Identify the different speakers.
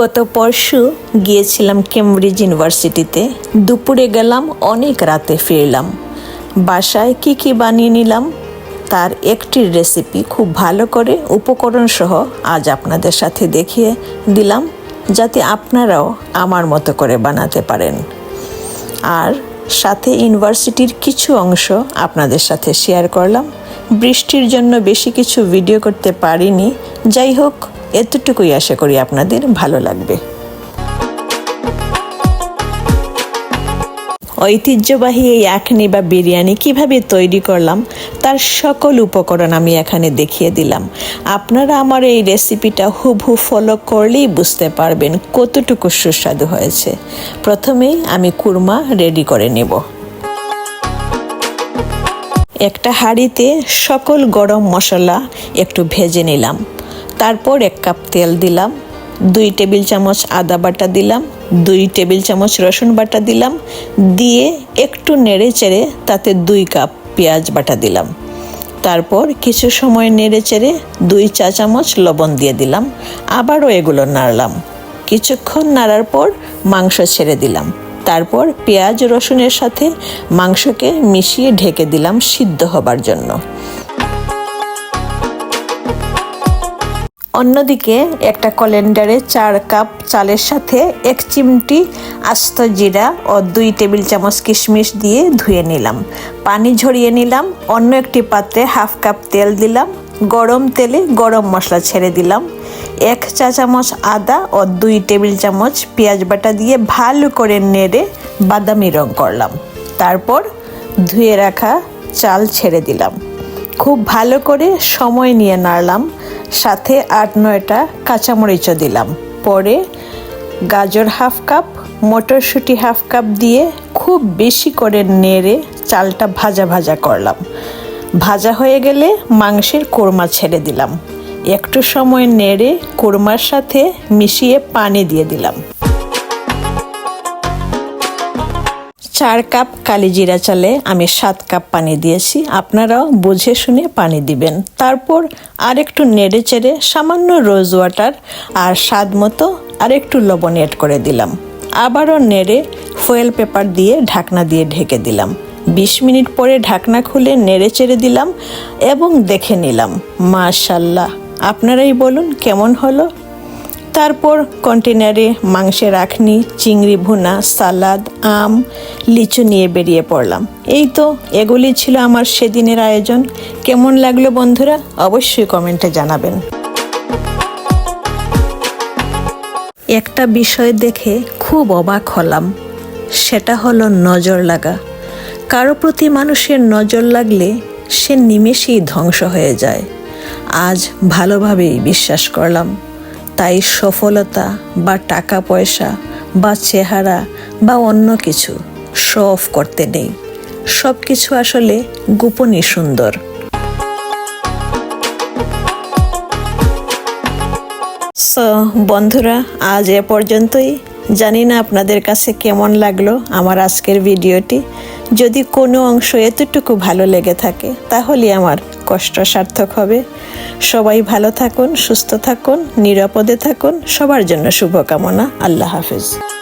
Speaker 1: গত পরশু গিয়েছিলাম কেমব্রিজ ইউনিভার্সিটিতে। দুপুরে গেলাম, অনেক রাতে ফিরলাম। বাসায় কি কি বানিয়ে নিলাম, তার একটি রেসিপি খুব ভালো করে উপকরণ সহ আজ আপনাদের সাথে দেখিয়ে দিলাম, যাতে আপনারাও আমার মতো করে বানাতে পারেন। আর সাথে ইউনিভার্সিটির কিছু অংশ আপনাদের সাথে শেয়ার করলাম। বৃষ্টির জন্য বেশি কিছু ভিডিও করতে পারিনি। যাই হোক, এতটুকুই আশা করি আপনাদের ভালো লাগবে। ঐতিহ্যবাহী এই আখনি বা বিরিয়ানি কীভাবে তৈরি করলাম, তার সকল উপকরণ আমি এখানে দেখিয়ে দিলাম। আপনারা আমার এই রেসিপিটা হুবহু ফলো করলেই বুঝতে পারবেন কতটুকু সুস্বাদু হয়েছে। প্রথমেই আমি কুরমা রেডি করে নেব। একটা হাঁড়িতে সকল গরম মশলা একটু ভেজে নিলাম। তারপর এক কাপ তেল দিলাম, দুই টেবিল চামচ আদা বাটা দিলাম, দুই টেবিল চামচ রসুন বাটা দিলাম, দিয়ে একটু নেড়ে চেড়ে তাতে দুই কাপ পেঁয়াজ বাটা দিলাম। তারপর কিছু সময় নেড়ে চেড়ে দুই চা চামচ লবণ দিয়ে দিলাম, আবারও এগুলো নাড়লাম। কিছুক্ষণ নাড়ার পর মাংস ছেড়ে দিলাম। তারপর পেঁয়াজ রসুনের সাথে মাংসকে মিশিয়ে ঢেকে দিলাম সিদ্ধ হবার জন্য। অন্যদিকে একটা কলেন্ডারে চার কাপ চালের সাথে এক চিমটি আস্ত জিরা ও দুই টেবিল চামচ কিশমিশ দিয়ে ধুয়ে নিলাম। পানি ঝরিয়ে নিলাম, অন্য একটি পাত্রে হাফ কাপ তেল দিলাম গরম তেলে গরম মশলা ছেড়ে দিলাম। এক চা চামচ আদা ও দুই টেবিল চামচ পেঁয়াজ বাটা দিয়ে ভালো করে নেড়ে বাদামি রং করলাম। তারপর ধুয়ে রাখা চাল ছেড়ে দিলাম। খুব ভালো করে সময় নিয়ে নাড়লাম। সাথে আট নয়টা কাঁচামরিচও দিলাম। পরে গাজর হাফ কাপ, মটরশুঁটি হাফ কাপ দিয়ে খুব বেশি করে নেড়ে চালটা ভাজা ভাজা করলাম। ভাজা হয়ে গেলে মাংসের কোরমা ছেড়ে দিলাম। একটু সময় নেড়ে কোরমার সাথে মিশিয়ে পানি দিয়ে দিলাম। চার কাপ কালিজিরা চালে আমি সাত কাপ পানি দিয়েছি। আপনারাও বুঝে শুনে পানি দিবেন। তারপর আর একটু নেড়ে চেড়ে সামান্য রোজ ওয়াটার আর স্বাদ মতো আর একটু লবণ এড করে দিলাম। আবারও নেড়ে ফয়েল পেপার দিয়ে ঢাকনা দিয়ে ঢেকে দিলাম। বিশ মিনিট পরে ঢাকনা খুলে নেড়ে চেড়ে দিলাম এবং দেখে নিলাম, মাশাল্লাহ। আপনারাই বলুন কেমন হলো? তারপর কন্টেনারে মাংসের আখনি চিংড়ি ভুনা, সালাদ, আম, লিচু নিয়ে বেরিয়ে পড়লাম। এই তো, এগুলি ছিল আমার সেদিনের আয়োজন। কেমন লাগল বন্ধুরা? অবশ্যই কমেন্টে জানাবেন। একটা বিষয় দেখে খুব অবাক হলাম, সেটা হলো নজর লাগা। কারও প্রতি মানুষের নজর লাগলে সে নিমেষেই ধ্বংস হয়ে যায়। আজ ভালোভাবেই বিশ্বাস করলাম। তাই সফলতা বা টাকা পয়সা বা চেহারা বা অন্য কিছু শো অফ করতে নেই। সব কিছু আসলে গোপনই সুন্দর। সো বন্ধুরা, আজ এ পর্যন্তই। জানি না আপনাদের কাছে কেমন লাগল আমার আজকের ভিডিওটি। যদি কোনো অংশ এতটুকু ভালো লেগে থাকে, তাহলে আমার কষ্ট সার্থক হবে। সবাই ভালো থাকুন, সুস্থ থাকুন, নিরাপদে থাকুন। সবার জন্য শুভকামনা। আল্লাহ হাফিজ।